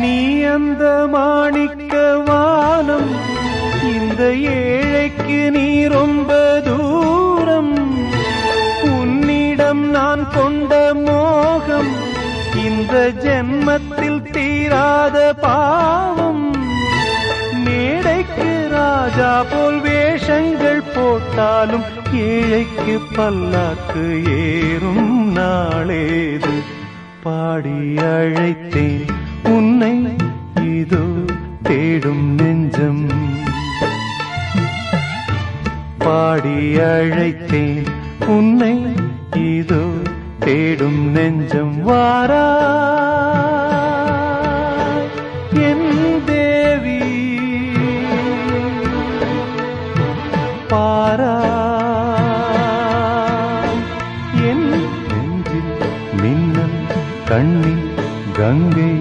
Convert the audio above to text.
நீ அந்த மாணிக்க வானம் இந்த ஏழைக்கு நீ ரொம்ப தூரம். உன்னிடம் நான் கொண்ட மோகம் இந்த ஜென்மத்தில் தீராத பாவம். மேடைக்கு ராஜா போல் வேஷங்கள் போட்டாலும் ஏழைக்கு பல்லாக்கு ஏறும் நாளேது. பாடி அழைத்தேன். உன்னை இதோ தேடும் நெஞ்சம். பாடி அழைத்தேன் உன்னை இதோ தேடும் நெஞ்சம். வாரா என் தேவி பாரா என் நெஞ்சில் மின்னல் கண்ணில் கங்கை